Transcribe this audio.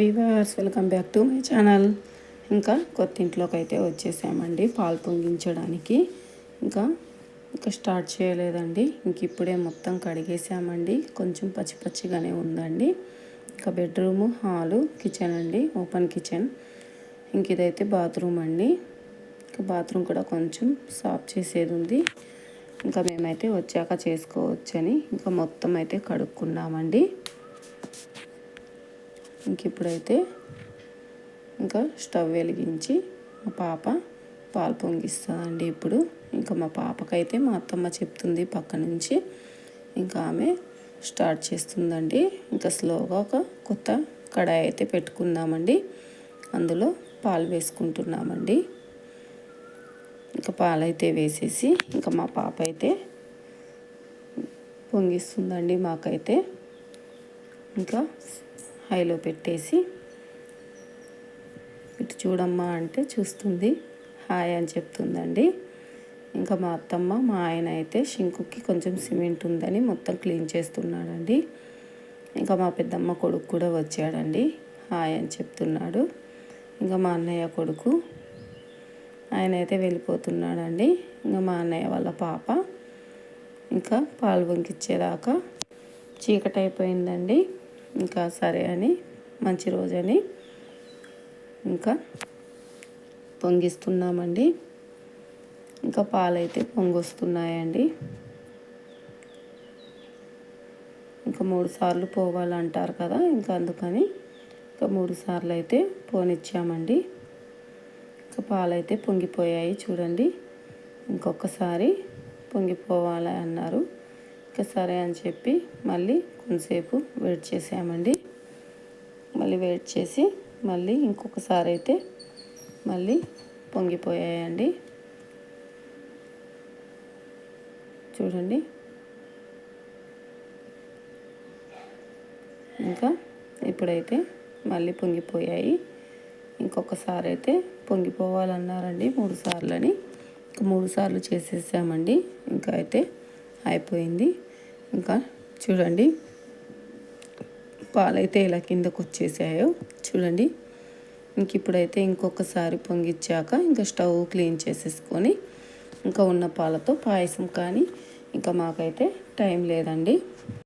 Viewers welcome back to my channel. ఇంకా కొత్త ఇంట్లోకి అయితే వచ్చేసామండి పాలు పొంగించడానికి. ఇంకా ఇంకా స్టార్ట్ చేయలేదండి. ఇంక ఇప్పుడే మొత్తం కడిగేసామండి. కొంచెం పచ్చి పచ్చిగానే ఉందండి. ఇంకా బెడ్రూము హాలు కిచెన్ అండి. Open kitchen. ఇంక ఇదైతే బాత్రూమ్ అండి. ఇంకా బాత్రూమ్ కూడా కొంచెం సాఫ్ చేసేది ఉంది. ఇంకా మేమైతే వచ్చాక చేసుకోవచ్చని ఇంకా మొత్తం అయితే కడుక్కున్నామండి. ఇంక ఇప్పుడైతే ఇంకా స్టవ్ వెలిగించి మా పాప పాలు పొంగిస్తుందండి ఇప్పుడు. ఇంకా మా పాపకైతే మా అత్తమ్మ చెప్తుంది పక్క నుంచి. ఇంకా ఆమె స్టార్ట్ చేస్తుందండి. ఇంకా స్లోగా ఒక కొత్త కడాయి అయితే పెట్టుకుందామండి. అందులో పాలు వేసుకుంటున్నామండి. ఇంకా పాలు అయితే వేసేసి ఇంకా మా పాప అయితే పొంగిస్తుందండి మాకైతే. ఇంకా హైలో పెట్టేసి ఇటు చూడమ్మా అంటే చూస్తుంది. హాయ్ అని చెప్తుందండి. ఇంకా మా అత్తమ్మ మా ఆయన అయితే షింకుకి కొంచెం సిమెంట్ ఉందని మొత్తం క్లీన్ చేస్తున్నాడండి. ఇంకా మా పెద్దమ్మ కొడుకు కూడా వచ్చాడండి. హాయ్ అని చెప్తున్నాడు. ఇంకా మా అన్నయ్య కొడుకు ఆయన అయితే వెళ్ళిపోతున్నాడండి. ఇంకా మా అన్నయ్య వాళ్ళ పాప ఇంకా పాలు వంకిచ్చేదాకా చీకటి అయిపోయిందండి ఇంకా సరే అని మంచి రోజని ఇంకా పొంగిస్తున్నామండి. ఇంకా పాలైతే పొంగొస్తున్నాయండి. ఇంకా మూడు సార్లు పోవాలంటారు కదా ఇంకా అందుకని ఇంకా మూడు సార్లు అయితే పోనిచ్చామండి. ఇంకా పాలైతే పొంగిపోయాయి చూడండి. ఇంకొకసారి పొంగిపోవాలి అన్నారు. ఇంకా సరే అని చెప్పి మళ్ళీ కొంతసేపు వెయిట్ చేసామండి మళ్ళీ వెయిట్ చేసి మళ్ళీ ఇంకొకసారి అయితే మళ్ళీ పొంగిపోయాయండి. చూడండి. ఇంకా ఇప్పుడైతే మళ్ళీ పొంగిపోయాయి. ఇంకొకసారి అయితే పొంగిపోవాలన్నారండి మూడు సార్లు అని మూడు సార్లు చేసేసామండి. ఇంకా అయితే అయిపోయింది. ఇంకా చూడండి. పాలైతే ఇలా కిందకు వచ్చేసాయో. చూడండి. ఇంక ఇప్పుడైతే ఇంకొకసారి పొంగిచ్చాక ఇంకా స్టవ్ క్లీన్ చేసేసుకొని ఇంకా ఉన్న పాలతో పాయసం కానీ ఇంకా మాకైతే టైం లేదండి.